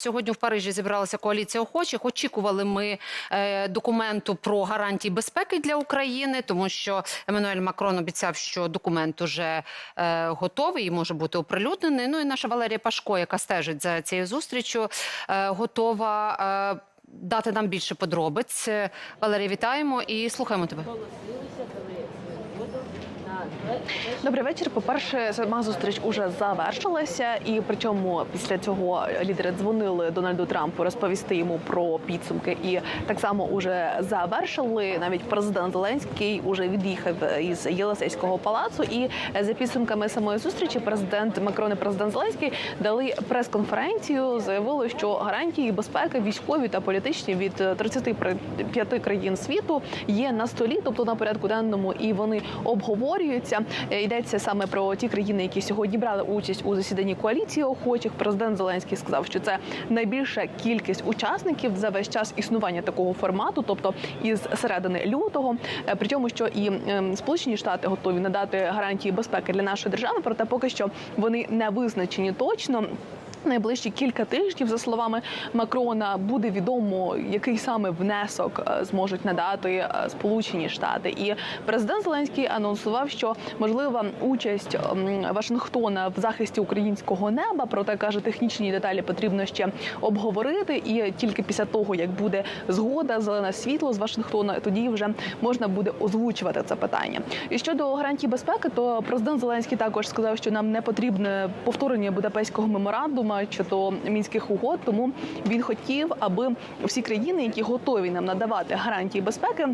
Сьогодні в Парижі зібралася коаліція охочих. Очікували ми е, документу про гарантії безпеки для України, тому що Еммануель Макрон обіцяв, що документ уже е, готовий і може бути оприлюднений. Ну і наша Валерія Пашко, яка стежить за цією зустрічю, е, готова. Дати нам більше подробиць. Валерія, вітаємо і слухаємо тебе. Добрий вечір. По-перше, сама зустріч уже завершилася, і причому після цього лідери дзвонили Дональду Трампу розповісти йому про підсумки. І так само уже завершили. Навіть президент Зеленський уже від'їхав із Єлисейського палацу. І за підсумками самої зустрічі, президент Макрон і президент Зеленський дали прес-конференцію. Заявили, що гарантії безпеки військові та політичні від 35 країн світу є на столі, тобто на порядку денному, і вони обговорюються. Е, Йдеться саме про ті країни, які сьогодні брали участь у засіданні коаліції охочих. Президент Зеленський сказав, що це найбільша кількість учасників за весь час існування такого формату, тобто із середини лютого. Е, При тому, що і ем, Сполучені Штати готові надати гарантії безпеки для нашої держави, проте поки що вони не визначені точно. Найближчі кілька тижнів, за словами Макрона, буде відомо, який саме внесок е, зможуть надати е, Сполучені Штати. І президент Зеленський анонсував, що можлива участь ем, Вашингтона в захисті українського неба. Проте каже, технічні деталі потрібно ще обговорити. І тільки після того, як буде згода, зелене світло з Вашингтона, тоді вже можна буде озвучувати це питання. І щодо гарантій безпеки, то президент Зеленський також сказав, що нам не потрібне повторення Будапештського меморандуму чи то мінських угод. Тому він хотів, аби всі країни, які готові нам надавати гарантії безпеки.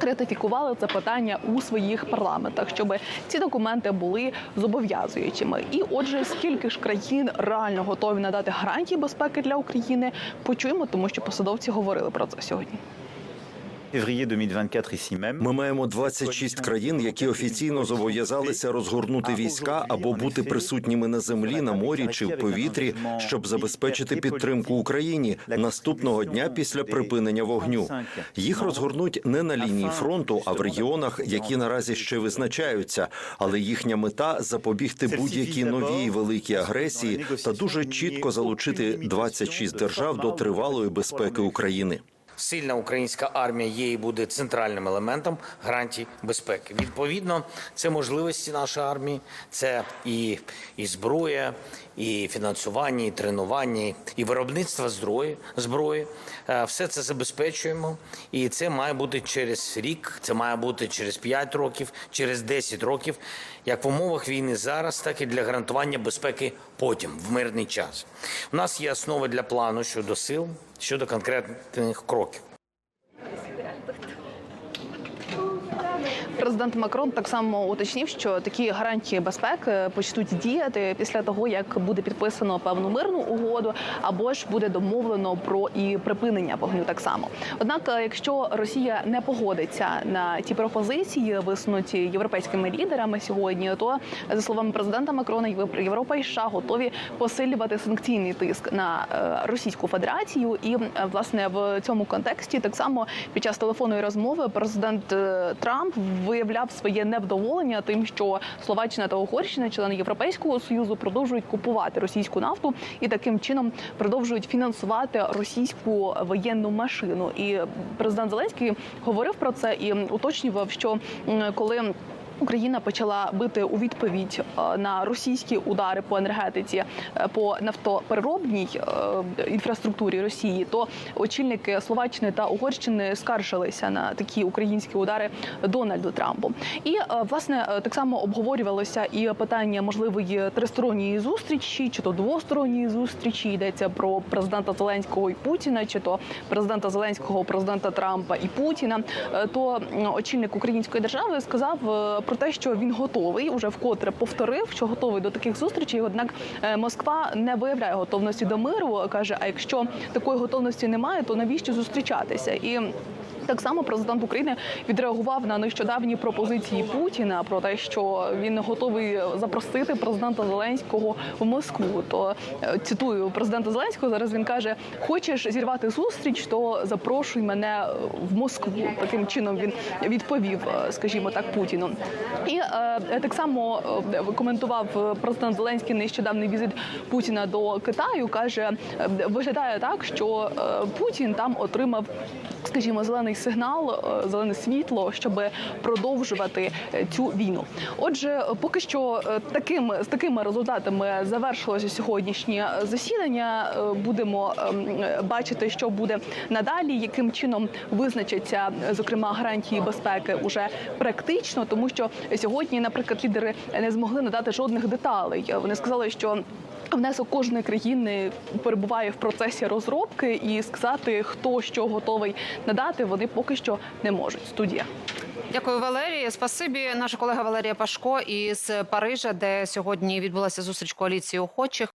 Ратифікували це питання у своїх парламентах, щоб ці документи були зобов'язуючими. І отже, скільки ж країн реально готові надати гарантії безпеки для України, почуємо, тому що посадовці говорили про це сьогодні. Ми маємо 26 країн, які офіційно зобов'язалися розгорнути війська або бути присутніми на землі, на морі чи в повітрі, щоб забезпечити підтримку Україні наступного дня після припинення вогню. Їх розгорнуть не на лінії фронту, а в регіонах, які наразі ще визначаються. Але їхня мета запобігти будь-якій новій великій агресії та дуже чітко залучити 26 держав до тривалої безпеки України. Сильна українська армія є і буде центральним елементом гарантій безпеки. Відповідно, це можливості нашої армії, це і, і зброя, і фінансування, і тренування, і виробництво зброї. зброї. Е, Все це забезпечуємо, і це має бути через рік, це має бути через 5 років, через 10 років, як в умовах війни зараз, так і для гарантування безпеки потім, в мирний час. У нас є основи для плану щодо сил, щодо конкретних кроків. Президент Макрон так само уточнив, що такі гарантії безпеки почнуть діяти після того, як буде підписано певну мирну угоду, або ж буде домовлено про і припинення вогню. Так само. Однак, якщо Росія не погодиться на ті пропозиції, висунуті європейськими лідерами сьогодні, то за словами президента Макрона, Європа і США готові посилювати санкційний тиск на е, Російську Федерацію. І е, власне в цьому контексті так само під час телефонної розмови президент е, Трамп виявляв своє невдоволення тим, що Словаччина та Угорщина, члени Європейського союзу, продовжують купувати російську нафту і таким чином продовжують фінансувати російську воєнну машину. І президент Зеленський говорив про це і уточнював, що коли Україна почала бити у відповідь е, на російські удари по енергетиці е, по нафтопереробній е, інфраструктурі Росії. То очільники Словаччини та Угорщини скаржилися на такі українські удари Дональду Трампу. І власне так само обговорювалося і питання можливої тристоронньої зустрічі, чи то двосторонньої зустрічі йдеться про президента Зеленського і Путіна, чи то президента Зеленського, президента Трампа і Путіна. То очільник української держави сказав про те, що він готовий уже вкотре повторив, що готовий до таких зустрічей. Однак е, Москва не виявляє готовності до миру. каже: а якщо такої готовності немає, то навіщо зустрічатися? І Так само президент України відреагував на нещодавні пропозиції Путіна про те, що він готовий запросити президента Зеленського в Москву. То е, цитую президента Зеленського. Зараз він каже: Хочеш зірвати зустріч, то запрошуй мене в Москву. Таким чином він відповів, е, скажімо так, Путіну. І е, так само е, коментував президент Зеленський нещодавний візит Путіна до Китаю. каже, виглядає так, що Путін там отримав, скажімо, зелений сигнал, е, зелене світло, щоб продовжувати е, цю війну. Отже, е, поки що таким з такими результатами завершилося сьогоднішнє засідання. Будемо ем, бачити, що буде надалі, яким чином визначаться зокрема гарантії безпеки уже практично, тому що сьогодні, наприклад, лідери не змогли надати жодних деталей. Вони сказали, що Внесок кожної країни перебуває в процесі розробки, і сказати, хто що готовий надати, вони поки що не можуть. Студія. Дякую, Валерія. Спасибі, наша колега Валерія Пашко із Парижа, де сьогодні відбулася зустріч коаліції охочих.